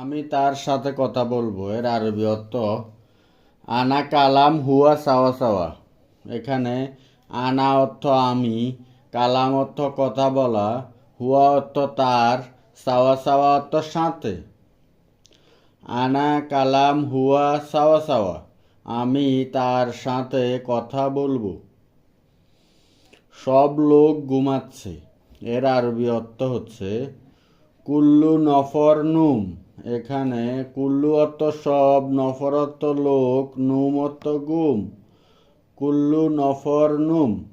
আমি তার সাথে কথা বলব। এর আরবি অর্থ, আনা কালাম হুয়া সাওয়া সাওয়া। এখানে আনা অর্থ আমি কালাম অর্থ কথা বলা হুয়া অর্থ তার সাওয়া সাওয়া অর্থ সাথে। আনা কালাম হুয়া সাওয়া সাওয়া আমি তার সাথে কথা বলব। সব লোক ঘুমাচ্ছে। এর আরবি অর্থ হচ্ছে, কুল্লু নফর নুম। এখানে, কুল্লু অর্থ সব, নফর অর্থ লোক, নুম অর্থ গুম। কুল্লু নফর নুম,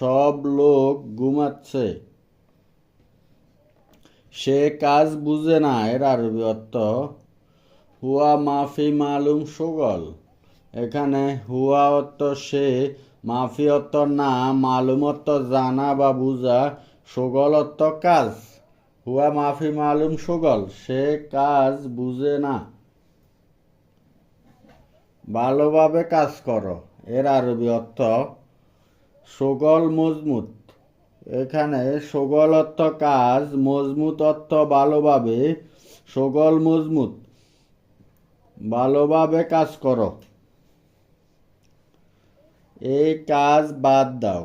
সব লোক ঘুমাচ্ছে সে কাজ বুঝে না এর আরবি অর্থ। হুয়া মাফি মালুম সুগল। এখানে হুয়া অর্থ সে, মাফি অর্থ না, মালুম অর্থ জানা বা বুঝা, সুগল অর্থ কাজ। হুয়া মাফি মালুম সুগল, সে কাজ বুঝে না। ভালোভাবে কাজ করো, এর আরবি অর্থ সুগল মজমুত এখানে সুগল অর্থ কাজ মজমুত অর্থ ভালোভাবে, সুগল মজমুত ভালোভাবে কাজ করো। এই কাজ বাদ দাও,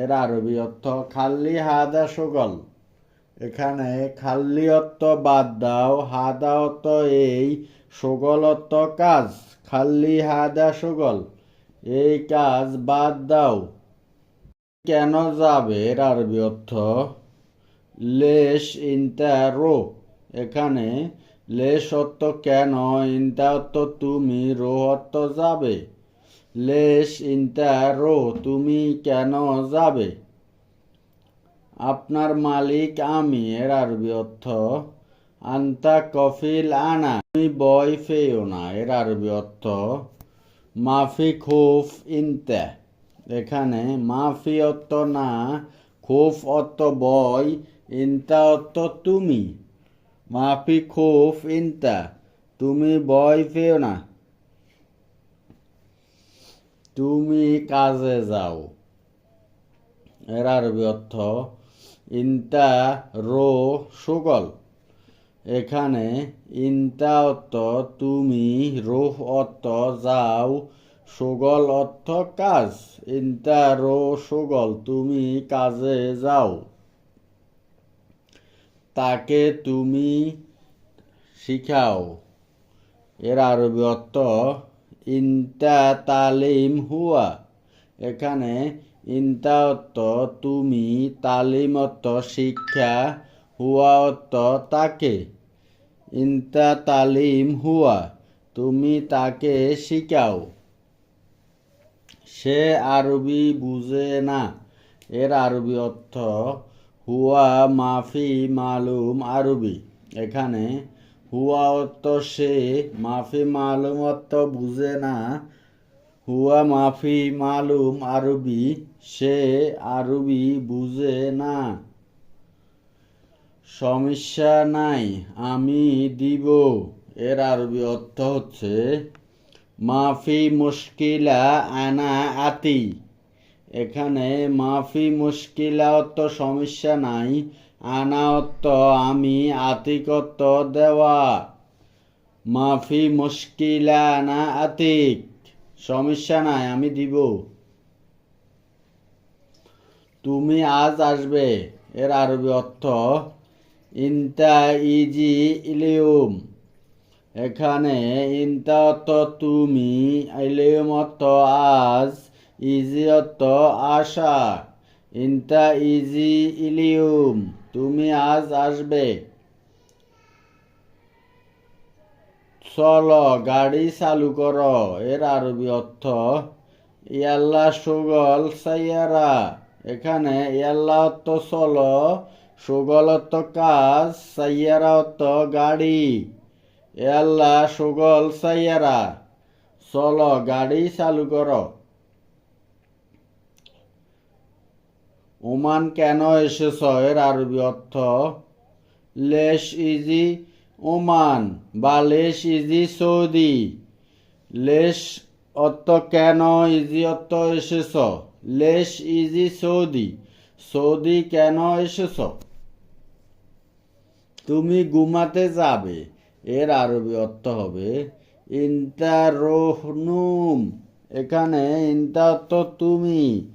এর আরবি অর্থ খাল্লি হাদা সুগল। এখানে খাল্লি অর্থ বাদ দাও হাদা অর্থ এই সুগল অর্থ কাজ। খাল্লি, হাদা, সুগল, এই কাজ বাদ দাও। কেন যাবে আরবি অর্থ? লেশ, ইনতা, রো। এখানে লেশ অর্থ কেন, ইনতা অর্থ তুমি, রো অর্থ যাবে। লেশ, ইনতা, রো, তুমি কেন যাবে? আপনার মালিক আমি, এর আরবি অর্থ, আন্তা কফিল আনা তুমি বয় ফেও না এর আরবি অর্থ, মাফি খুফ ইনতা এখানে মাফি অর্থ না, খুফ অর্থ বয়, ইনতা অর্থ তুমি, মাফি খুফ ইনতা, তুমি বয় পেও না তুমি কাজে যাও এর আরবি অর্থ রো সুগল এখানে ইনতা অর্থ তুমি রোহ অর্থ যাও, সুগল অর্থ কাজ। ইনতা রো সুগল তুমি কাজে যাও। তাকে তুমি শিখাও। এর আরবি অর্থ ইনতা তালিম হুয়া। এখানে ইনতা অর্থ তুমি তালিম অর্থ শিক্ষা হুয়া অর্থ তাকে। ইনতা তালিম হুয়া, তুমি তাকে শিখাও সে আরবি বুঝে না, এর আরবি অর্থ হুয়া মাফি মালুম আরবি। এখানে হুয়া অর্থ সে, মাফি মালুম অর্থ বুঝে না হুয়া মাফি মালুম আরবি, সে আরবি বুঝে না। সমস্যা নাই, আমি দিব। এর আরবি অর্থ হচ্ছে, মাফি মুশকিলা আনা আতি। এখানে মাফি মুশকিলা অর্থ সমস্যা নাই, আনা অর্থ আমি আতিক অর্থ দেওয়া। মাফি মুশকিলা আনা আতিক। সমস্যা নাই, আমি দিব। তুমি আজ আসবে, এর আরবি অর্থ, ইনতা ইজি ইলিউম এখানে ইনতা অর্থ তুমি ইলিউম অর্থ আজ ইজি অর্থ আশা ইনতা ইজি ইলিউম তুমি আজ আসবে। চলো, গাড়ি চালু কর এর আরবি অর্থ ইয়াল্লা সুগল সাইয়ারা এখানে ইয়াল্লা অর্থ চলো, সুগল অর্থ কাজ সাইয়ারা অর্থ গাড়ি। ইয়াল্লা সুগল সাইয়ারা চলো, গাড়ি চালু কর ওমান কেন এসেছ এর আরবি অর্থ লেশ ইজি ওমান বা লেশ ইজি সৌদি। লেশ অর্থ কেন ইজি অর্থ এসেছ? লেশ ইজি সৌদি। সৌদি কেন এসেছ? তুমি ঘুমাতে যাবে। এর আরবি অর্থ হবে ইন্তা রোহনুম এখানে ইন্তা অর্থ তুমি।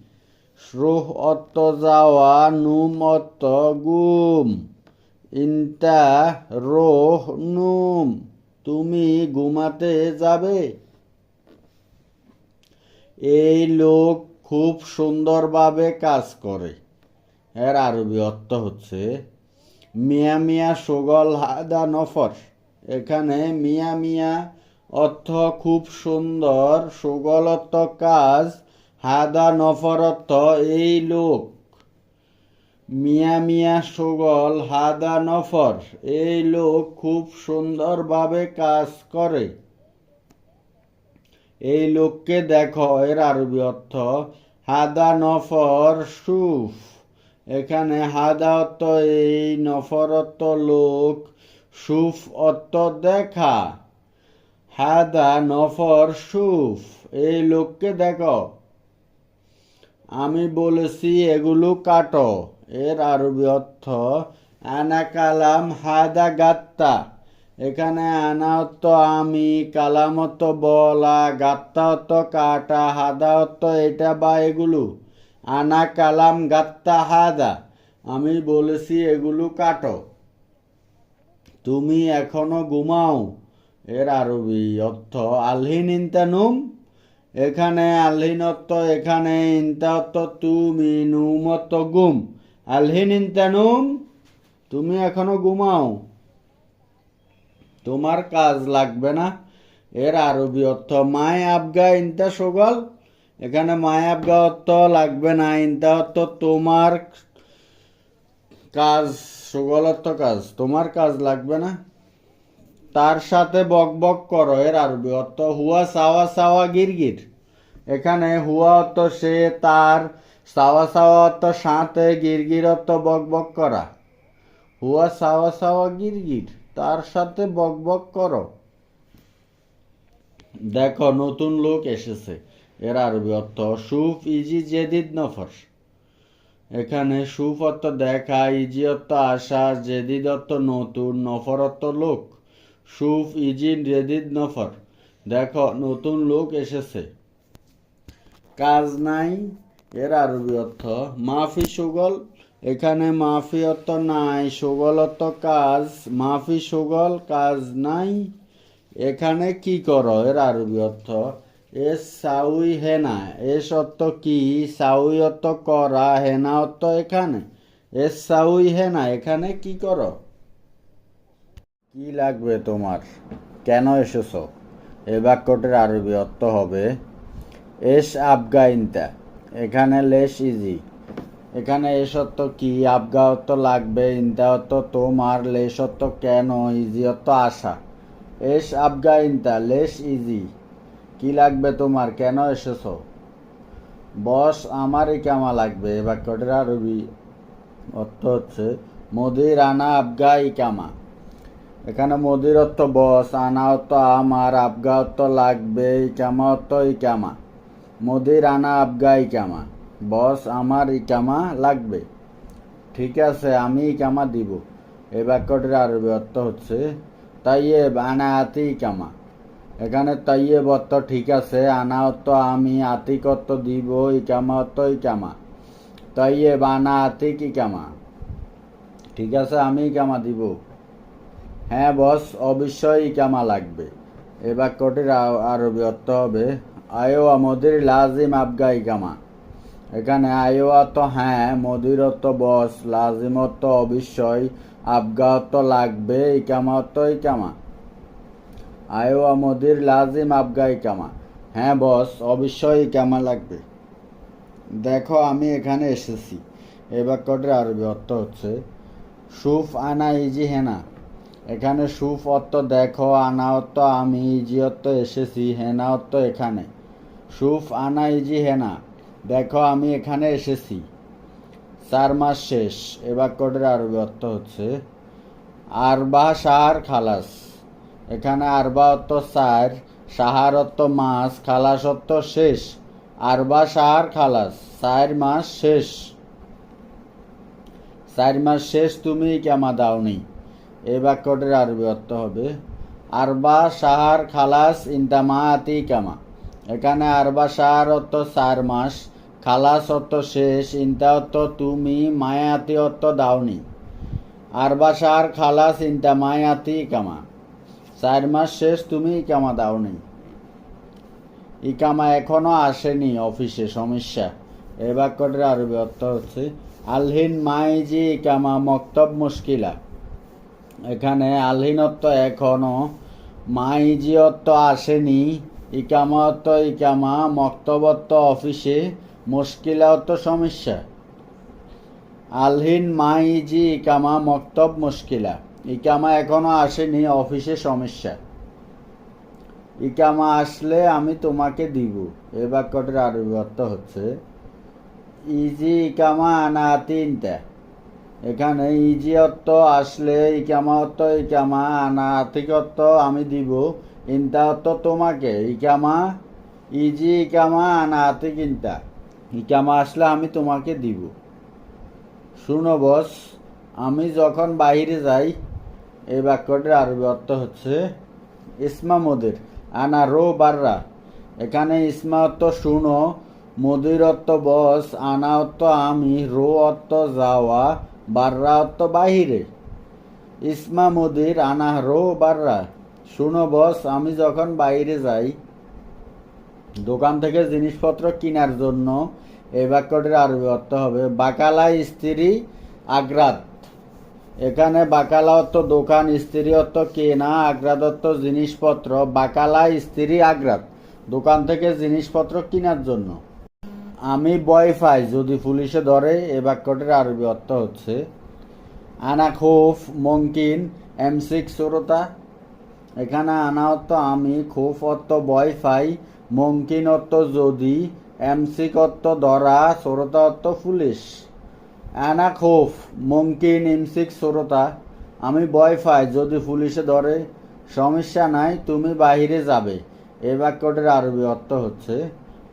রোহ অর্থ যাওয়া, নুম অর্থ গুম। ইন্তা রোহ নুম তুমি ঘুমাতে যাবে। এই লোক খুব সুন্দরভাবে কাজ করে। এর আরবি অর্থ হচ্ছে, মিয়া মিয়া সুগল হাদা নফর। এখানে মিয়া মিয়া অর্থ খুব সুন্দর সুগল অর্থ কাজ, হাদা নফর অর্থ এই লোক মিয়া মিয়া সুগল হাদা নফর, এই লোক খুব সুন্দরভাবে কাজ করে। এই লোককে দেখো, এর আরবি অর্থ, হাদা নফর সুফ। এখানে হাদা অর্থ এই, নফর লোক, সুফ অর্থ দেখা। হাদা নফর সুফ, এই লোককে দেখো। আমি বলেছি এগুলো কাটো। এর আরবি অর্থ, আনা কালাম হাদা গাত্তা। এখানে আনা অর্থ, আমি কালাম অর্থ, বলা গাত্তা অর্থ, কাটা হাদা অর্থ, এটা বা এগুলো। আনা কালাম গাত্তা হাদা। আমি বলেছি এগুলো কাটো। তুমি এখনও ঘুমাও। এর আরবি অর্থ, আলহিন ইন্তানুম এখানে আলহিন অর্থ, এখানে ইন্তা অর্থ, তুমি নুম অর্থ গুম। আলহিন ইন্তানুম তুমি এখনও ঘুমাও। তোমার কাজ লাগবে না। এর আরবি অর্থ, মায় আবগা ইন্তা সগল। এখানে মায় আবগা অর্থ লাগবে না। ইনতা অর্থ, তোমার কাজ সগল অর্থ কাজ। তোমার কাজ লাগবে না। তার সাথে বক বক করো। এর আরবি অর্থ, হুয়া সাওয়া সাওয়া গিরগির। এখানে হুয়া অর্থ, সে তার সাওয়া সাওয়া অর্থ সাথে গিরগির অর্থ বক বক করা। হুয়া সাওয়া সাওয়া গিরগির, তার সাথে বক বক করো। দেখো, নতুন লোক এসেছে। এর আরবি অর্থ, সুফ ইজি জেদিদ নফর এখানে সুফ অর্থ দেখা ইজি অর্থ আসা জেদিদ অর্থ নতুন নফর অর্থ লোক। সুফ ইজি জেদিদ নফর। দেখো, নতুন লোক এসেছে। কাজ নাই। এর আরবি অর্থ, মাফি সুগল। এখানে মাফি অর্থ নাই, সুগল অর্থ কাজ, মাফি সুগল, কাজ নাই। এখানে কি করো? এর আরবি অর্থ, এস সাউই হেনা। এস অর্থ কি? সাউই অর্থ করা, হেনা অর্থ এখানে। এস সাউই হেনা, এখানে কি করো? কি লাগবে তোমার? কেন এসেছ? এ বাক্যটির আরবি অর্থ হবে, এস আবগা ইনতা এখানে লেস ইজি এখানে এ সত্য কি আবগা অর্থ লাগবে ইনতা অর্থ তোমার লেস অর্থ কেন ইজি অর্থ আশা। এস আবগা ইনতা লেস ইজি কি লাগবে তোমার, কেন এসেছ? বস, আমারই কামা লাগবে? এ বাক্যটির আরবি অর্থ হচ্ছে, মোদির আনা আবগা ইকামা এখানে মোদির অর্থ বস আনা অর্থ আমার আবগা অর্থ লাগবে ইকামা অর্থ ইকামা মোদির আনা আবগা ইকামা। বস, আমার ইকামা লাগবে। ঠিক আছে, আমি ইকামা দিব। এই বাক্যটির আরবি অর্থ হচ্ছে, তাইয়েব আনা আতি ইকামা। এখানে তাইয়েব অর্থ ঠিক আছে, আনা অর্থ আমি আতিক অর্থ দিব, ইকামা অর্থ ইকামা। তাইয়েব আনা আতিক ইকামা। ঠিক আছে, আমি ইকামা দিব। হ্যাঁ বস, অবশ্যই ইকামা লাগবে। এ বাক্যটির আরবি অর্থ হবে আয়ো মোদির লাজিম আবগাই ইকামা এখানে আয়ো অর্থ হ্যাঁ মোদির অর্থ বস লাজিম অর্থ অবশ্যই আবগা অর্থ লাগবে ইকামা অর্থ ইকামা আয়ো মোদির লাজিম আবগা ইকামা হ্যাঁ বস, অবশ্যই ইকামা লাগবে। দেখো আমি এখানে এসেছি। এই বাক্যটির আরবি অর্থ হচ্ছে, সুফ আনা ইজি হেনা। এখানে সুফ অর্থ দেখো, আনা অর্থ আমি, ইজি অর্থ এসেছি, হেনা অর্থ এখানে। সুফ আনা ইজি হেনা দেখো, আমি এখানে এসেছি। চার মাস শেষ। এ বাক্যটির আরবি অর্থ হচ্ছে, আরবা সাহার খালাস। এখানে আরবা অর্থ চার সাহার অর্থ মাস, খালাস অর্থ শেষ। আরবা সাহার খালাস, চার মাস শেষ। চার মাস শেষ তুমি কেমা দাওনি এই বাক্যটির আরবি অর্থ হবে, আরবা সাহার খালাস ইন্তামা আতি কামা? এখানে আরবা সাহার অর্থ চার মাস, খালাস অর্থ শেষ, ইন্তা অর্থ তুমি, মায়াতি অর্থ দাওনি। আরবা সাহার খালাস, ইন্তা, মায়াতি কামা চার মাস শেষ, তুমি ইকামা দাওনি। ইকামা এখনও আসেনি অফিসে, সমস্যা। এ বাক্যটির আরবি অর্থ হচ্ছে, আলহিন মাইজি ইকামা মক্তব মুশকিলা। এখানে আলহিনত্ব এখনও মাইজিয়ত্ব আসেনি ইকামাত্ত ইকামা মক্তবত্ত অফিসে মুশকিলাত্ত সমস্যা। আলহিন মাইজি, ইকামা, মক্তব, মুশকিলা। ইকামা এখনও আসেনি, অফিসে সমস্যা। ইকামা আসলে আমি তোমাকে দিব। এ বাক্যটির আরবি অর্থ হচ্ছে, ইজি ইকামা আনা তিনটা। এখানে ইজি অর্থ আসলে, ইকামা অর্থ ইকামা, আনা আর্থিক অর্থ আমি দিব। ইন্তা অর্থ তোমাকে, ইকামা, ইজি ইকামা আনা আর্থিক ইন্তা ইকামা আসলে আমি তোমাকে দিব। শুনো বস, আমি যখন বাহিরে যাই, এই বাক্যটির আরবি অর্থ হচ্ছে ইসমা মোদের আনা রো বাররা। এখানে ইসমা অর্থ শুনো, মোদির অর্থ বস, আনা অর্থ আমি, রো অর্থ যাওয়া, বাররা অর্থ বাহিরে। ইসমা মোদির আনা রো বাররা। শুনো বস, আমি যখন বাইরে যাই, দোকান থেকে জিনিসপত্র কেনার জন্য এই বাক্যটির আরবি অর্থ হবে, বাকালা স্ত্রী আগ্রাত এখানে বাকালা অর্থ দোকান স্ত্রী অর্থ কেনা আগ্রাত অর্থ জিনিসপত্র, বাকালা স্ত্রী আগ্রাত দোকান থেকে জিনিসপত্র কেনার জন্য। আমি বয় পাই যদি পুলিশে ধরে এ বাক্যটির আরবি অর্থ হচ্ছে আনা খোফ মঙ্কিন এম সিক্স সরতা এখানে আনা অর্থ আমি খোফ অর্থ বয় পাই মঙ্কিন অর্থ যদি এমসিক অর্থ ধরা সরতা অর্থ পুলিশ আনা খোফ, মঙ্কিন ইমসিক সরতা। আমি ভয় পাই, যদি পুলিশে ধরে, সমস্যা নাই, তুমি বাহিরে যাবে। এই বাক্যটির আরবি অর্থ হচ্ছে,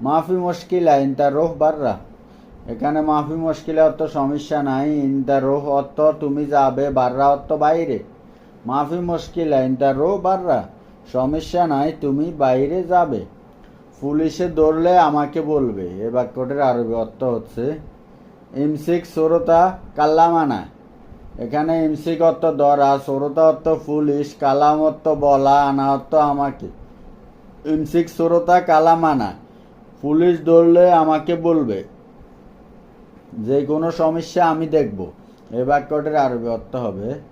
মাফি মুশকিলা ইনতা রোহ বাররা। এখানে মাফি মুশকিলা অর্থ সমস্যা নাই, ইনতা রোহ অর্থ তুমি যাবে, বাররা অর্থ বাইরে মাফি মুশকিলা ইনতা রোহ বাররা। সমস্যা নাই, তুমি বাইরে যাবে। পুলিশে ধরলে আমাকে বলবে। এ বাক্যটির আরবি অর্থ হচ্ছে, ইমসিক সরতা কাল্লামানা। এখানে ইমসিক অর্থ ধরা, সরতা অর্থ পুলিশ, কালাম অর্থ বলা, আনা অর্থ আমাকে। ইমসিক সরতা কালামানা পুলিশ ধরলে আমাকে বলবে। যে কোনো সমস্যা আমি দেখব। এ বাক্যটির আরবি অর্থ হবে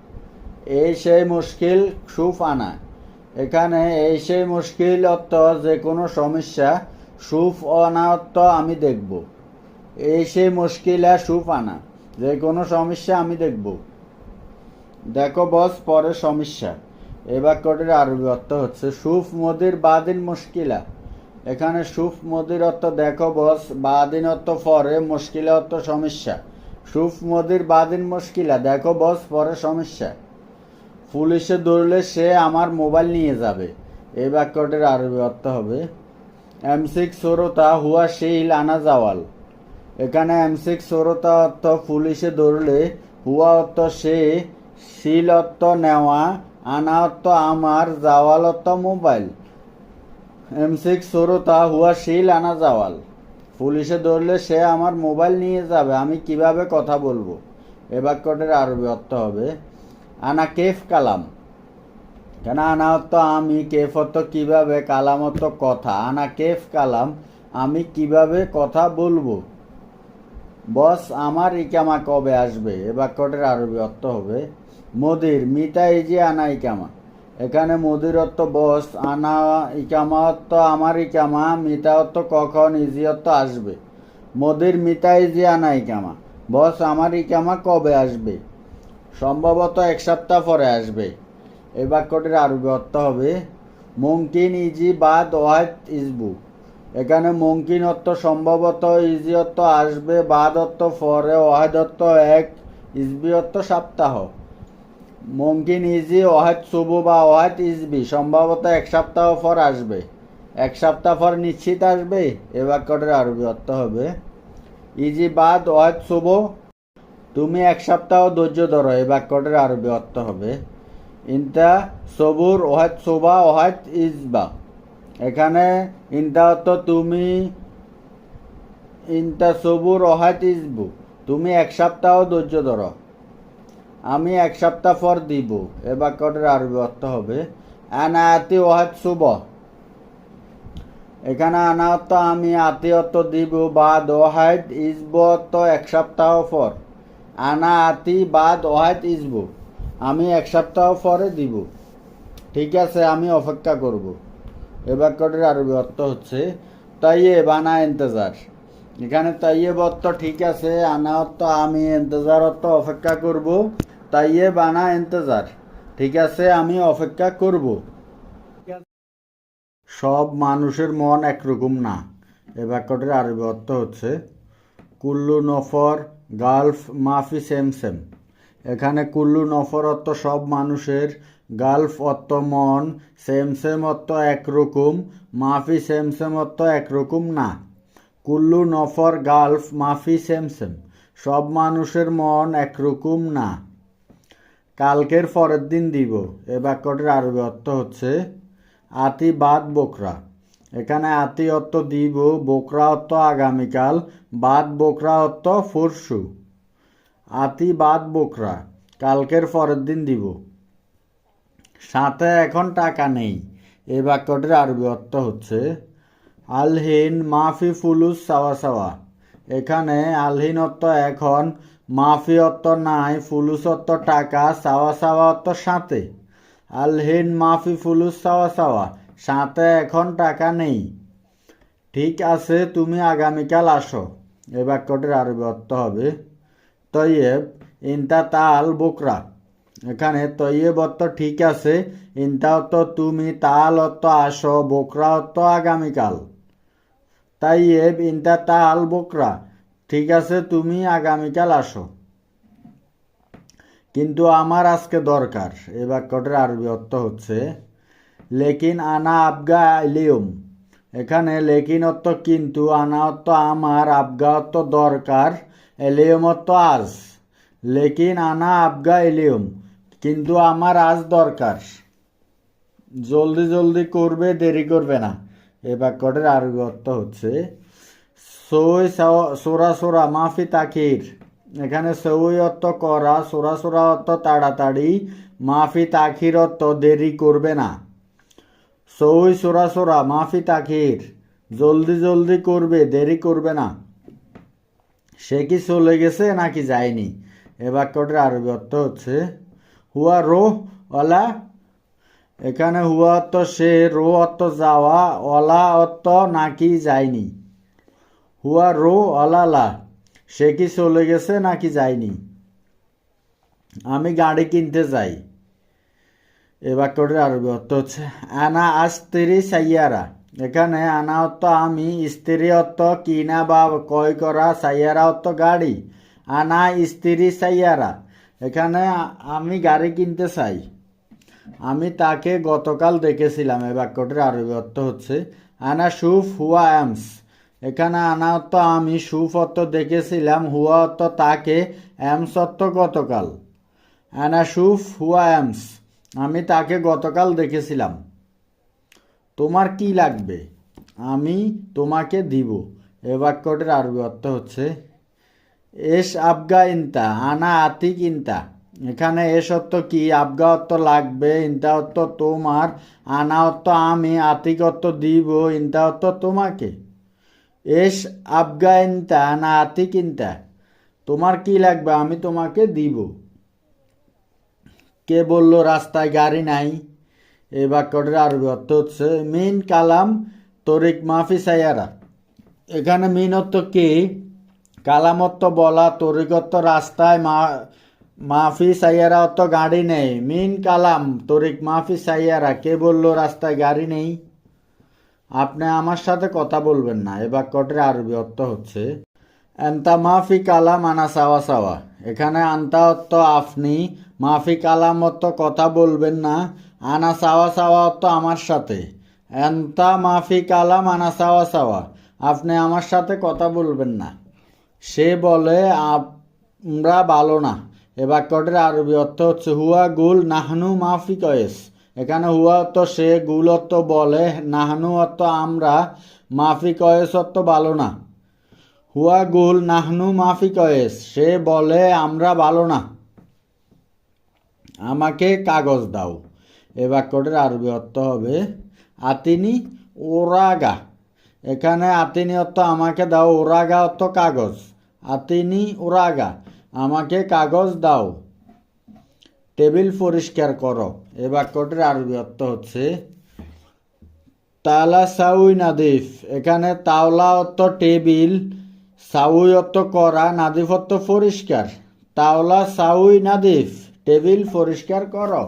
এই সেই মুশকিল সুফ আনা এখানে এই সেই মুশকিল অর্থ যে কোনো সমস্যা, সুফ অনা অর্থ আমি দেখব। এই সেই মুশকিল আর সুফ আনা যে কোনো সমস্যা আমি দেখব। দেখো বস পরে সমস্যা। এই বাক্যটির আরবি অর্থ হচ্ছে সুফ মদির বাদিন মুশকিলা। এখানে সুফ মদির অর্থ দেখো বস, বাদিন অর্থ পরে, মুশকিলা অর্থ সমস্যা। সুফ মদির বাদিন মুশকিলা, দেখো বস পরে সমস্যা। পুলিশে ধরলে সে আমার মোবাইল নিয়ে যাবে। এই বাক্যটির আরবি অর্থ হবে। এম সিক্স সরতা হুয়া শিল আনা জাওয়াল। এখানে এম সিক্স সরতা অর্থ পুলিশে ধরলে, হুয়া অর্থ সে, শিল অর্থ নেওয়া, আনা অর্থ আমার, জাওয়াল অর্থ মোবাইল। এম সিক্স সরতা হুয়া শিল আনা জাওয়াল। পুলিশে ধরলে সে আমার মোবাইল নিয়ে যাবে। আমি কীভাবে কথা বলব? এ বাক্যটির আরবি অর্থ হবে। আনা কেফ কালাম। কেন আনা অর্থ আমি, কেফ অর্থ কীভাবে, কালাম কথা। আনা কেফ কালাম, আমি কীভাবে কথা বলব? বস, আমার ইকামা কবে আসবে? এ বাক্যটির আরবি অর্থ হবে, মোদির মিতা ইজি আনা ইকামা। এখানে মোদির অর্থ বস, আনা ইকামা অর্থ আমার ইকামা, মিতা অর্থ কখন, ইজি অর্থ আসবে। মোদির মিতা ইজি আনা ইকামা। বস, আমার ইকামা কবে আসবে? সম্ভবত এক সপ্তাহ পরে আসবে। এই বাক্যটির আরবি অর্থ হবে, মুমকিন ইজি বাদ ওয়াহিদ ইসবু এখানে মুমকিন অর্থ সম্ভবত ইজি অর্থ আসবে, বাদ অর্থ পরে, ওয়াহিদ অর্থ এক ইসবি অর্থ সপ্তাহ। মুমকিন ইজি, ওয়াহিদ শুভ বা ওয়াহিদ ইসবি সম্ভবত এক সপ্তাহ পর আসবে। এক সপ্তাহ পর নিশ্চিত আসবে? এ বাক্যটির আরবি অর্থ হবে, ইজি বাদ ওয়াহিদ শুভ তুমি এক সপ্তাহ ধৈর্য ধরো, এই বাক্যটির আরবি অর্থ হবে, ইনতা সবুর ওহাত সোবা ওহাত ইজবা। এখানে ইনতা অর্থ তুমি, ইনতা সবুর ওহাত ইজবু। তুমি এক সপ্তাহ ধৈর্য ধরো, আমি এক সপ্তাহ পর দিব। এ বাক্যটার আরবি অর্থ হবে আনায়াতি ওহাত শুভ। এখানে আনাহত আমি আতি অর্থ দিব বাদ ওহাইদ ইসব তো এক সপ্তাহ পর। আনা আতি বাদ ওহাইদ ইসব। আমি এক সপ্তাহ পরে দিব। ঠিক আছে, আমি অপেক্ষা করব। এ বাক্যটির আরবি অর্থ হচ্ছে তাইয়ে বানা ইন্তজার। এখানে তাইয়ে অর্থ ঠিক আছে, আনা অর্থ আমি, ইন্তজার অর্থ অপেক্ষা করব। তাইয়ে বানা ইন্তজার। ঠিক আছে, আমি অপেক্ষা করব। সব মানুষের মন একরকম না। এ বাক্যটির আরবি অর্থ হচ্ছে, কুল্লু নফর গালফ মাফি সেম সেম। এখানে কুল্লু নফর অর্থ সব মানুষের, গালফ অর্থ মন, সেম সেম অর্থ একরকম, মাফি সেম সেম অর্থ একরকম না। কুল্লু নফর, গালফ মাফি সেম সেম, সব মানুষের মন একরকম না। কালকের পরের দিন দিব। এ বাক্যটির আরবি অর্থ হচ্ছে আতি বাদ বকরা। এখানে আতি দিব বকরা অর্থ আগামীকাল, বাদ বকরা অর্থ পরশু আতি বাদ বকরা, কালকের পরের দিন দিব। সাথে এখন টাকা নেই। এই বাক্যটির আরবি অর্থ হচ্ছে, আলহিন মাফি ফুলুস সাওয়া সাওয়া। এখানে আলহিন অর্থ এখন মাফি অর্থ নাই ফুলুস অর্থ টাকা, সাওয়া সাওয়া অর্থ সাথে। আলহিন মাফি ফুলুস সাওয়া সাওয়া সাথে এখন টাকা নেই। ঠিক আছে, তুমি আগামীকাল আসো। এ বাক্যটির আরবি অর্থ হবে, তৈয়েব ইনতা তাল বোকরা। এখানে তৈয়েব অর্থ ঠিক আছে, ইনতা অর্থ তুমি তাল অর্থ আসো, বোকরা অর্থ আগামীকাল। তাইয়েব ইনতা তাল বোকরা, ঠিক আছে, তুমি আগামীকাল আসো। কিন্তু আমার আজকে দরকার এই বাক্যটির আরবি অর্থ হচ্ছে লেকিন আনা আবগা ইলিয়ম। এখানে লেকিন অর্থ কিন্তু আনা অর্থ আমার আবগা অর্থ দরকার এলিয়ম আজ। লেকিন আনা আবগা এলিয়ম কিন্তু আমার আজ দরকার। জলদি জলদি করবে, দেরি করবে না। এ বাক্যটির আরবি অর্থ হচ্ছে, সই সোরা সোরা, মাফি তাকির। এখানে সই অর্থ করা, সোরা সোরা অর্থ তাড়াতাড়ি, মাফি তাকির অর্থ দেরি করবে না। সই সোরা সোরা, মাফি তাকির। জলদি জলদি করবে, দেরি করবে না। সে কি চলে গেছে নাকি যায়নি? এ বাক্যটির আরবি অর্থ হচ্ছে, হুয়া রো অলা, এখানে হুয়া অর্থ সে, রো অর্থ যাওয়া, অলা অর্থ নাকি যায়নি? হুয়া রো অলালা, সে কি চলে গেছে নাকি যায়নি? আমি গাড়ি কিনতে যাই। এ বাক্যটির আরবি অর্থ হচ্ছে, আনা আস্তেরি সাইয়ারা। এখানে আনা অর্থ আমি, স্ত্রী অর্থ কিনা বা ক্রয় করা সাইয়ারা অর্থ গাড়ি। আনা স্ত্রী সাইয়ারা। এখানে আমি গাড়ি কিনতে চাই। আমি তাকে গতকাল দেখেছিলাম, এই বাক্যটির আরবি অর্থ হচ্ছে, আনা সুফ হুয়া অ্যামস এখানে আনা অর্থ আমি, সুফ অর্থ দেখেছিলাম, হুয়া অর্থ তাকে অ্যামস অর্থ গতকাল। আনা সুফ হুয়া অ্যামস আমি তাকে গতকাল দেখেছিলাম। তোমার কি লাগবে? আমি তোমাকে দিব। এ বাক্যটির আরবি অর্থ হচ্ছে, এস আবগা ইনতা, আনা আতিক ইনতা। এখানে এস অর্থ কি? আবগা অর্থ লাগবে, ইনতা অর্থ তোমার, আনা অর্থ আমি, আতিক অর্থ দিব, ইনতা অর্থ তোমাকে। এস আবগা ইনতা, আনা আতিক ইনতা। তোমার কি লাগবে? আমি তোমাকে দিব। কে বলল, রাস্তায় গাড়ি নাই এই বাক্যটির আরবি অর্থ হচ্ছে, মিন কালাম তরিক মাফি সাইয়ারা এখানে মিন অর্থ কি? কালাম অর্থ বলা তরিকত্ব রাস্তায় মা, মাফি সাইয়ারা অত গাড়ি নেই। মিন কালাম তরিক মাফি সাইয়ারা, কে বলল, রাস্তায় গাড়ি নেই আপনি আমার সাথে কথা বলবেন না। এ বাক্যটির আরবি অর্থ হচ্ছে, এন্তা মাফি কালাম আনা সাওয়া সাওয়া এখানে আন্তা অর্থ আপনি মাফি কালাম অর্থ কথা বলবেন না আনা সাওয়া সাওয়া অর্থ আমার সাথে। এন্তা মাফি কালাম আনা সাওয়া। সাওয়া আপনি আমার সাথে কথা বলবেন না। সে বলে, আমরা ভালো না। এ বাক্যটির আরবি অর্থ হচ্ছে, হুয়া গুল নাহনু মাফি কয়েস এখানে হুয়া অর্থ সে, গুল অর্থ বলে, নাহনু অর্থ আমরা মাফি কয়েস অর্থ ভালো না। হুয়া গুল নাহনু মাফি কয়েস সে বলে, আমরা ভালো না। আমাকে কাগজ দাও। এ বাক্যটির আরবি অর্থ হবে, আতিনি ওরাগা। এখানে আতিনি অর্থ আমাকে দাও, ওরাগা অর্থ কাগজ। আতিনি ওরাগা, আমাকে কাগজ দাও। টেবিল পরিষ্কার করো। এ বাক্যটির আরবি অর্থ হচ্ছে, তালা সাউই নাদিফ। এখানে তাওলা অর্থ টেবিল, সাউই অর্থ করা নাদিফ অর্থ পরিষ্কার। তাওলা সাউই নাদিফ। টেবিল পরিষ্কার করো।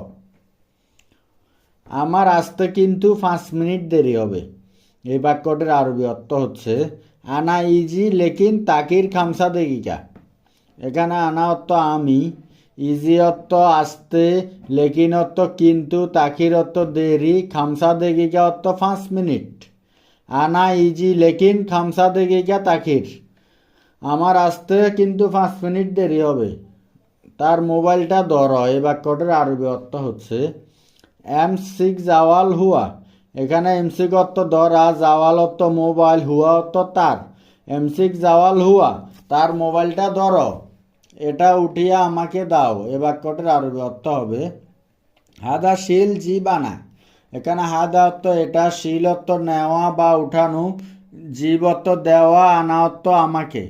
আমার আসতে কিন্তু পাঁচ মিনিট দেরি হবে। এই বাক্যটির আরবি অর্থ হচ্ছে, আনা ইজি লেকিন তাকির খামসা দেগিকা। এখানে আনা অর্থ আমি, ইজি অর্থ আসতে, লেকিন অর্থ কিন্তু, তাকির অর্থ দেরি, খামসা দেগিকা অর্থ পাঁচ মিনিট। আনা ইজি লেকিন খামসা দেগিকা তাকির। আমার আসতে কিন্তু পাঁচ মিনিট দেরি হবে। তার মোবাইলটা ধর, এই বাক্যটির আরবি অর্থ হচ্ছে, এম সিক্স জাওয়াল হুয়া। এখানে এম সিক্স অর্থ ধরা, জাওয়াল অর্থ মোবাইল, হুয়া অর্থ তার। এম সিক্স জাওয়াল হুয়া, তার মোবাইলটা ধরো, এটা উঠিয়া আমাকে দাও। এ বাক্যটির আরবি অর্থ হবে, হাদা শিল জি বানা এখানে হাদা অর্থ এটা, শিল অর্থ নেওয়া বা উঠানো, জীব অর্থ দেওয়া, আনা অর্থ আমাকে।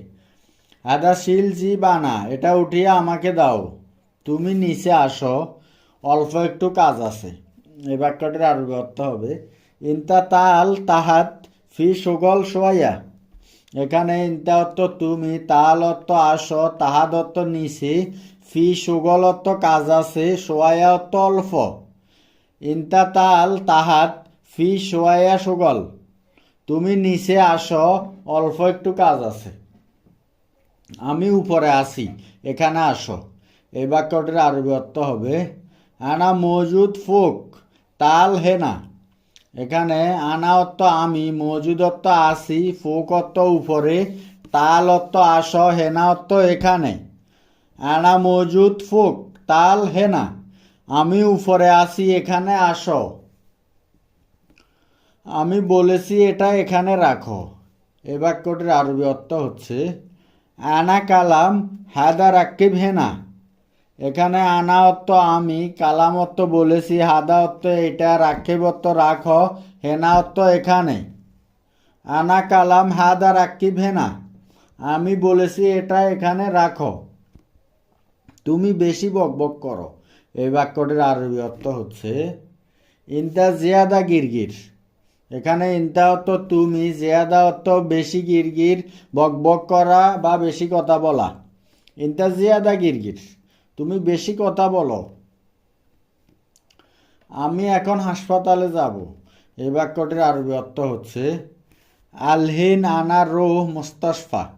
আদা শিল জি বানা এটা উঠিয়ে আমাকে দাও। তুমি নিচে আসো, অল্প একটু কাজ আছে। এই বাক্যটির আরবি অর্থ হবে, ইন্তা তাল তাহাত ফি সুগল সোয়া এখানে ইন্তা অর্থ তুমি, তাল অর্থ আসো তাহাদ অর্থ নিচে, ফি সুগল অর্থ কাজ আছে সোয়া অর্থ অল্প। ইন্তা তাল তাহাত ফি সোয়া সুগল। তুমি নিচে আসো, অল্প একটু কাজ আছে। আমি উপরে আসি, এখানে আসো। এই বাক্যটির আরবি অর্থ হবে, আনা মজুদ ফোক, তাল হেনা এখানে আনা অর্থ আমি মজুদ অর্থ আসি ফোক অর্থ উপরে তাল অর্থ আস হেনা অর্থ এখানে। আনা মজুদ ফোক, তাল হেনা আমি উপরে আসি, এখানে আসো। আমি বলেছি, এটা এখানে রাখো। এ বাক্যটির আরবি অর্থ হচ্ছে আনা কালাম হাদা রাকিব হেনা। এখানে আনা অর্থ আমি কালাম অর্থ বলেছি হাদা অর্থ এটা রাকিব অর্থ রাখো হেনা অর্থ এখানে। আনা কালাম হাদা রাকিব হেনা। আমি বলেছি এটা এখানে রাখো। তুমি বেশি বকবক করো। এই বাক্যটির আরবি অর্থ হচ্ছে, ইন্তা জিয়াদা গিরগির। এখানে ইন্তা অর্থ তুমি, জিয়াদা অর্থ বেশি গিরগির বকবক করা বা বেশি কথা বলা। ইন্তা জিয়াদা গিরগির। তুমি বেশি কথা বলো। আমি এখন হাসপাতালে যাব। এই বাক্যটির আরবি অর্থ হচ্ছে, আলহিন আনা রোহ মুস্তাসফা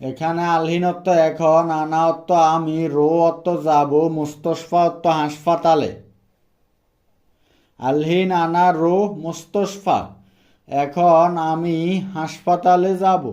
এখানে আলহিন অর্থ এখন, আনা অর্থ আমি রো অর্থ যাব মুস্তফা অর্থ হাসপাতালে। আলহিন আনা রো মুস্তফা এখন আমি হাসপাতালে যাব।